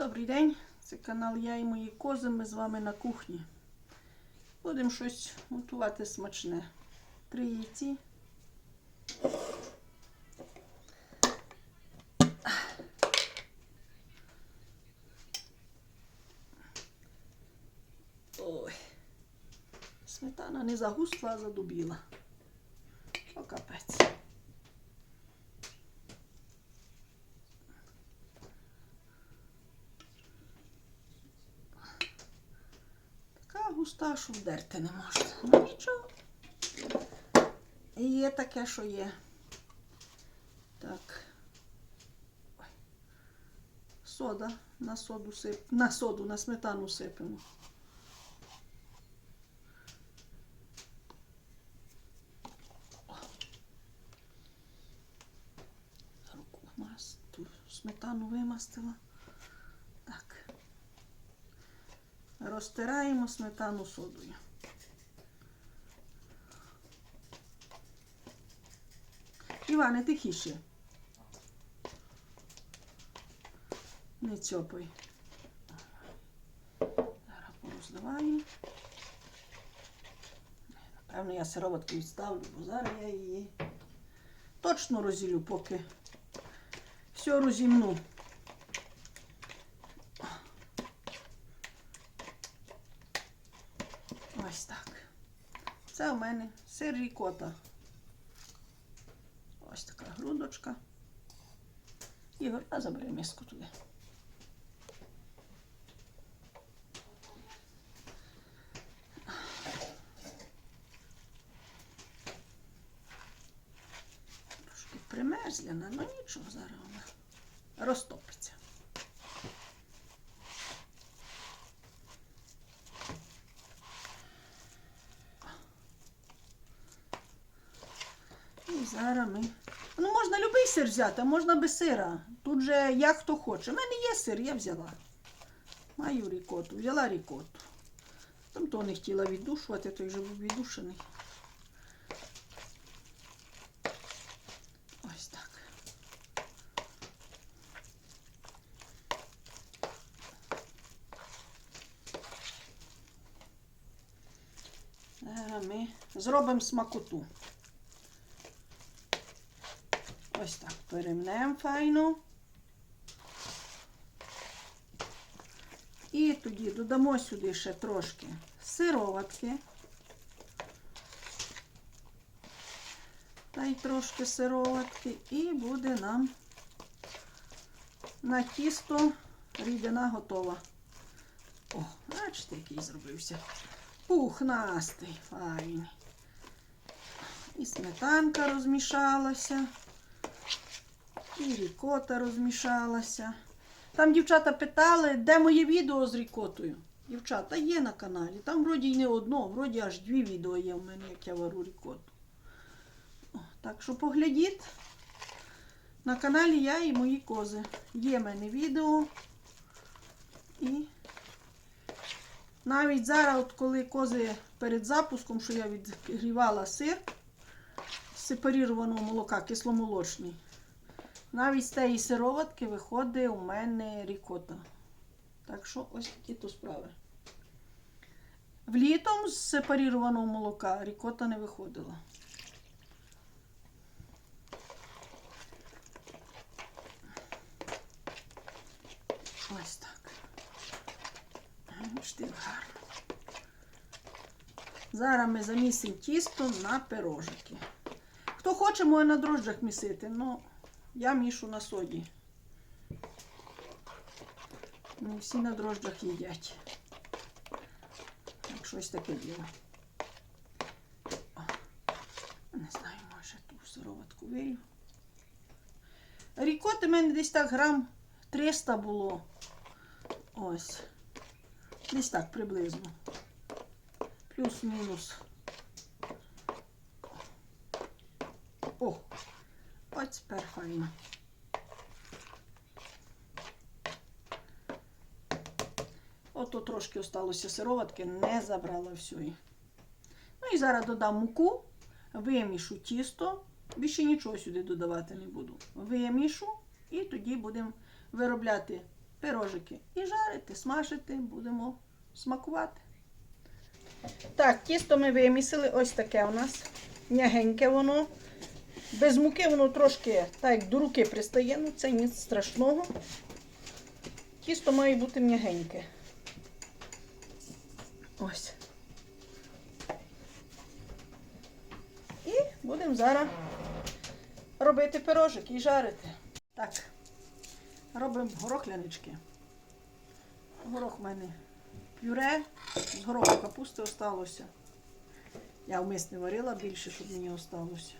Добрий день, це канал Я і мої кози. Ми з вами на кухні. Будемо щось готувати смачне. Три яйці. Ой. Сметана не загустла, а задубіла. О, капець. Така густа, що вдерти не можна. Ну нічого. Є таке, що є. Так. Ой. Сода. На соду сип... На соду, на сметану сипемо. Руку мас... сметану вимастила. Так. Розтираємо сметану содою. Іване, тихіше. Не цьопай. Зараз пороздаваю. Напевно, я сироватку відставлю, бо зараз я її точно розділю, поки все розімну. Ось так. Це у мене сир рікота. Ось така грудочка. Ігор, а забери миску туди. Трошки примерзляна, ну нічого, зараз вона розтопиться. Зараз ми. Ну, можна будь-який сир взяти, а можна без сира. Тут же як хто хоче. У мене є сир, я взяла. Маю рікоту, взяла рікоту. Там то не хотіла віддушувати, той вже був віддушений. Ось так. Зараз ми зробимо смакоту. Ось так перемнемо файно. І тоді додамо сюди ще трошки сироватки. Та й трошки сироватки. І буде нам на тісто рідина готова. О, бачите, який зробився. Пухнастий, файний. І сметанка розмішалася. І рікота розмішалася. Там дівчата питали, де моє відео з рікотою. Дівчата є на каналі. Там вроді й не одно, вроді аж дві відео є в мене, як я вару рікоту. Так що поглядіть. На каналі я і мої кози. Є в мене відео. І навіть зараз, от коли кози перед запуском, що я відгрівала сир сепарірованого молока, кисломолочний. Навіть з тієї сироватки виходить у мене рікота. Так що ось такі то справи. Влітом з сепарірованого молока рікота не виходила. Ось так. Зараз ми замісимо тісто на пирожики. Хто хоче, може на дрожджах місити, але я мішу на соді. Не всі на дрожджах їдять. Так, щось таке діло. Не знаю, може ту сироватку вилю. Рікоти в мене десь так грам 300 було. Ось. Десь так приблизно. Плюс-мінус. О! Ось тепер файно. Ото трошки осталося сироватки, не забрала всьої. Ну і зараз додам муку, вимішу тісто, більше нічого сюди додавати не буду. Вимішу і тоді будемо виробляти пирожики. І жарити, смажити, будемо смакувати. Так, тісто ми вимісили, ось таке у нас. М'ягеньке воно. Без муки воно трошки так до руки пристає, ну це ніч страшного. Тісто має бути м'ягеньке. Ось. І будемо зараз робити пирожик і жарити. Так, робимо горохлянички. Горох в мене пюре, з гороху капусти осталося. Я вмис не варила більше, щоб мені осталося.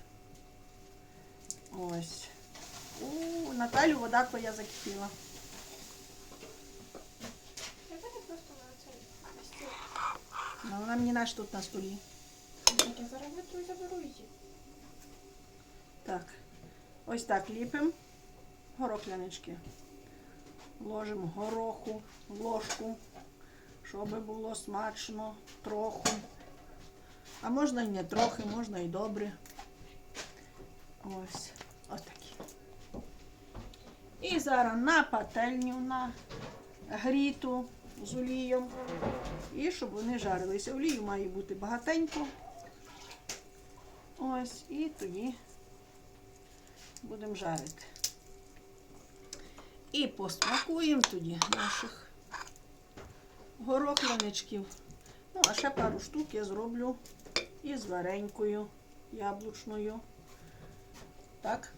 Ось. У Наталю вода твоя закипіла. Ну, вона мені наш тут на столі. Так я зараз витру і заберу її. Так. Ось так ліпимо горохлянички. Ложимо гороху в ложку, щоб було смачно трохи. А можна і не трохи, можна і добре. Ось. І зараз на пательню, на гріту з олієм. І щоб вони жарилися. Олію має бути багатенько. Ось, і тоді будемо жарити. І посмакуємо тоді наших горохляничків. Ну, а ще пару штук я зроблю із варенькою яблучною. Так.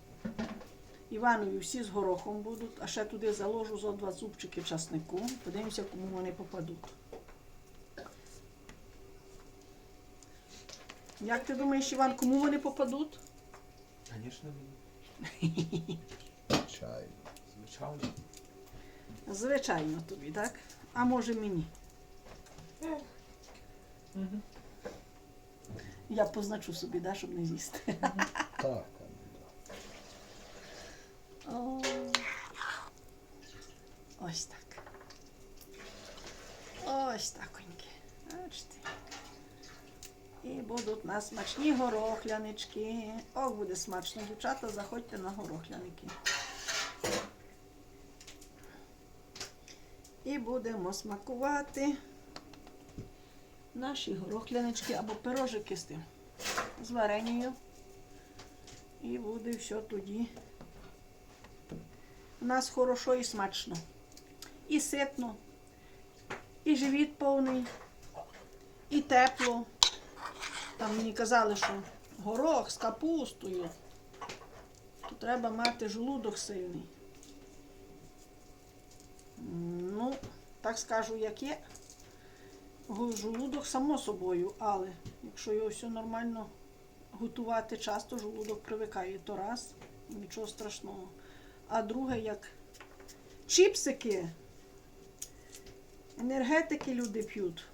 Іванові всі з горохом будуть, а ще туди заложу зо два зубчики часнику. Подивимося, кому вони попадуть. Як ти думаєш, Іван, кому вони попадуть? Звісно, мені. Чай. Звичайно. Звичайно тобі, так? А може мені? Я позначу собі, да, щоб не з'їсти. Так. О, Ось так. Ось таконьки. Бачите. І будуть у нас смачні горохлянички. Ох, буде смачно, дівчата, заходьте на горохляники. І будемо смакувати наші горохлянички або пирожики з тим. З вареньою. І буде все тоді. У нас хорошо і смачно. І ситно, і живіт повний, і тепло. Там мені казали, що горох з капустою. То треба мати желудок сильний. Ну, так скажу, як є. Желудок само собою, але якщо його все нормально готувати часто, желудок привикає, то раз, нічого страшного. А друге, як чіпсики, енергетики люди п'ють,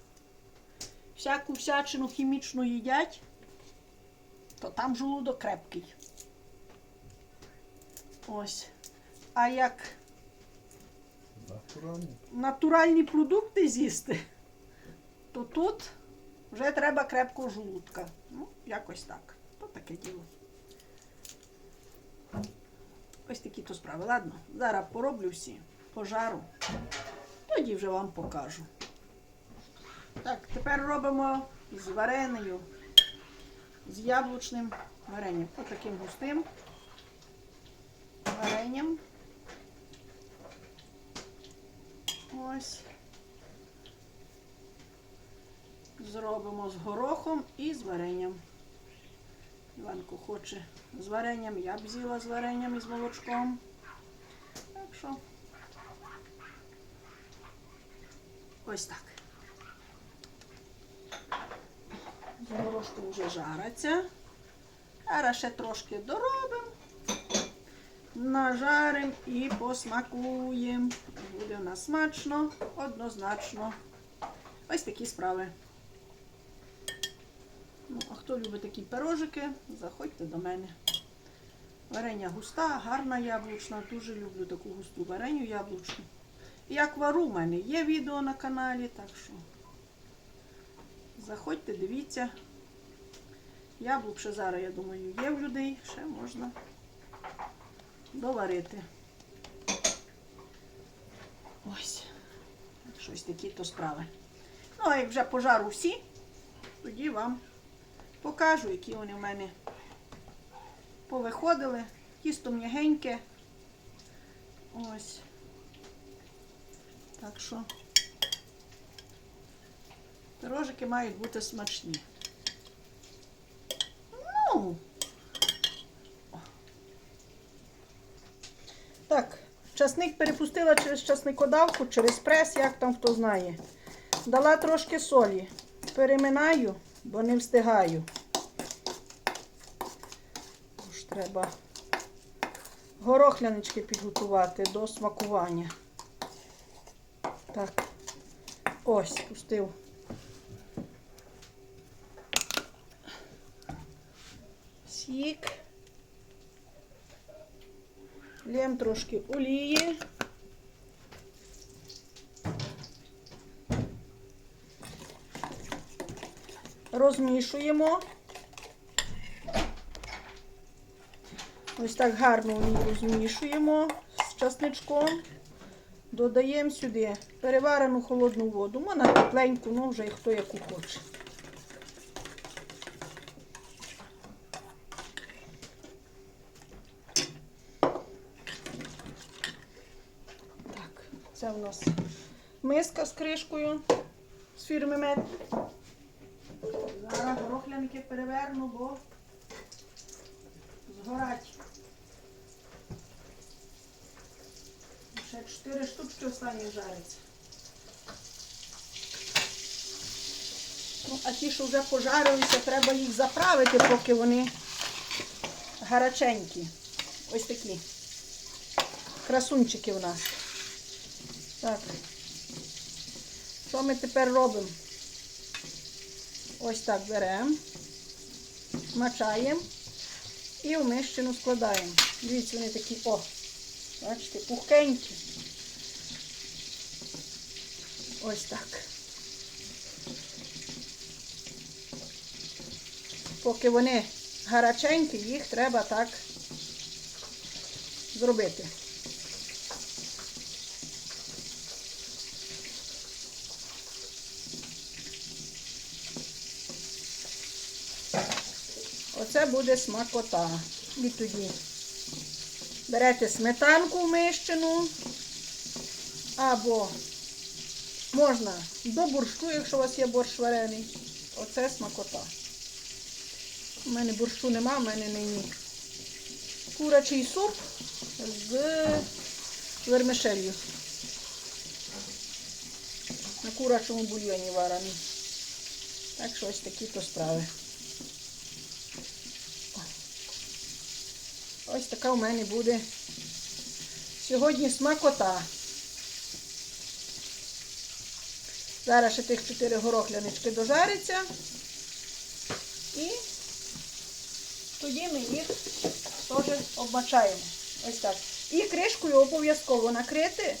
всяку всячину хімічну їдять, то там желудок крепкий. Ось. А як Натурально. натуральні продукти з'їсти, то тут вже треба крепкого желудка. Ну, якось так. То таке діло. Ось такі то справи. Ладно, зараз пороблю всі, пожару, тоді вже вам покажу. Так, тепер робимо з вареною, з яблучним варенням. Ось таким густим варенням. Ось. Зробимо з горохом і з варенням. Іванко хоче з варенням, я б з'їла з варенням і з молочком. Так що ось так. Горошку вже жариться. Зараз ще трошки доробимо. Нажаримо і посмакуємо. Буде в нас смачно, однозначно. Ось такі справи. Ну, а хто любить такі пирожики, заходьте до мене. Варення густа, гарна яблучна. Дуже люблю таку густу вареню яблучну. Як вару в мене є відео на каналі, так що заходьте, дивіться. Яблук зараз, я думаю, є в людей, ще можна доварити. Ось. Щось такі то справи. Ну, а як вже пожару всі, тоді вам покажу, які вони в мене повиходили. Тісто м'ягеньке. Ось. Так що пирожики мають бути смачні. Ну. Так, часник перепустила через часникодавку, через прес, як там хто знає. Дала трошки солі. Переминаю, бо не встигаю. Тож треба горохлянички підготувати до смакування. Так, ось, пустив. Сік. Лєм трошки олії. Розмішуємо. Ось так гарно розмішуємо з часничком. Додаємо сюди переварену холодну воду. Можна тепленьку, ну вже хто яку хоче. Так, це у нас миска з кришкою з фірми Мед. Зараз горохляники переверну, бо згорать. Ще чотири штучки останні жариться. Ну, а ті, що вже пожарилися, треба їх заправити, поки вони гаряченькі. Ось такі. Красунчики в нас. Так. Що ми тепер робимо? Ось так беремо, мачаємо і в мищину складаємо. Дивіться, вони такі, о, бачите, пухкенькі. Ось так. Поки вони гаряченькі, їх треба так зробити. Оце буде смакота. І тоді берете сметанку вмищену, або можна до борщу, якщо у вас є борщ варений. Оце смакота. У мене борщу нема, у мене нині курячий суп з вермишелью. На курячому бульйоні варений. Так що ось такі то справи. Ось така у мене буде сьогодні смакота. Зараз ще тих чотири горохлянички дожаряться. І тоді ми їх теж обмачаємо. Ось так. І кришкою обов'язково накрити,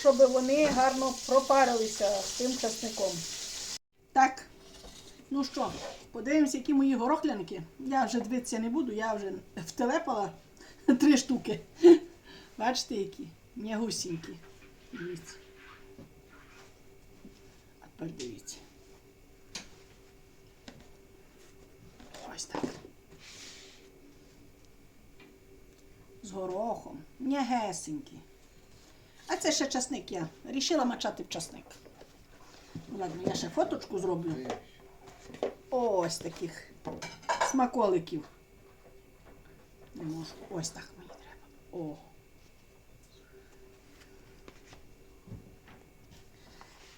щоб вони гарно пропарилися з тим часником. Так, ну що, подивимося, які мої горохляники. Я вже дивитися не буду, я вже втелепала три штуки. Бачите, які? М'ягусінькі. Дивіться. А тепер дивіться. Ось так. З горохом. М'ягесенькі. А це ще часник я. Рішила мачати в часник. Ладно, я ще фоточку зроблю. Ось таких смаколиків. Не можу. Ось так мені треба. О.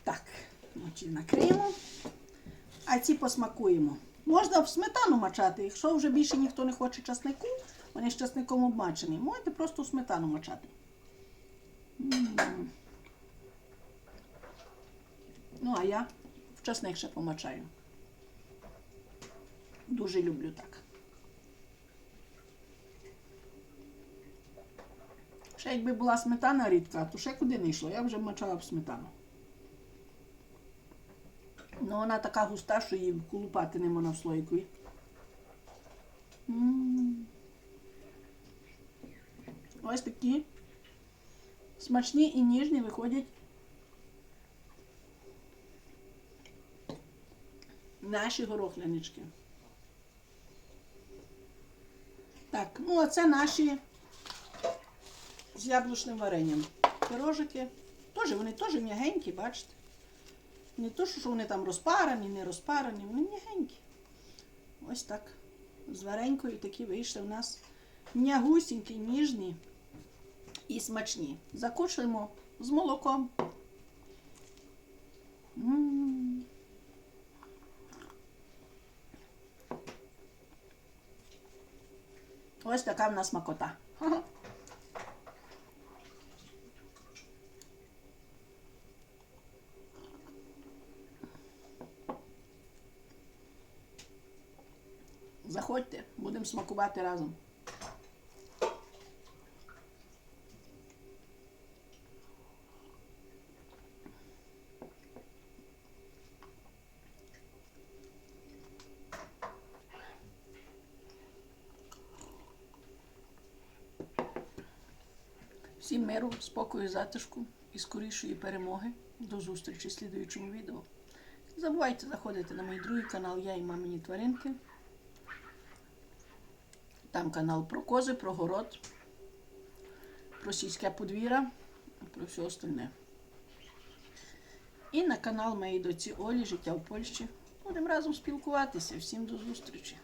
Так, ночі накриємо. А ці посмакуємо. Можна в сметану мачати. Якщо вже більше ніхто не хоче часнику, вони з часником обмачені. Можете просто в сметану мачати. Ну, а я в часник ще помачаю. Дуже люблю так. якби була сметана рідка, то ще куди не йшло, я вже вмочала б сметану. Ну вона така густа, що її колупати не можна в слойку. Ось такі смачні і ніжні виходять наші горохлянички. Так, ну а це наші з яблучним варенням. Пирожики. Теж вони теж м'ягенькі, бачите? Не то, що вони там розпарані, не розпарані, вони м'ягенькі. Ось так. З варенькою такі вийшли у нас м'ягусінькі, ніжні і смачні. Закушуємо з молоком. Ось така в нас смакота. Будемо смакувати разом. Всім миру, спокою, затишку і скорішої перемоги. До зустрічі в слідуючому відео. Не забувайте заходити на мій другий канал Я і мамині тваринки. Там канал про кози, про город, про сільське подвір'я, про все остальне. І на канал моєї доці Олі Життя в Польщі. Будемо разом спілкуватися. Всім до зустрічі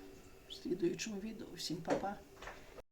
в слідуючому відео. Всім па-па.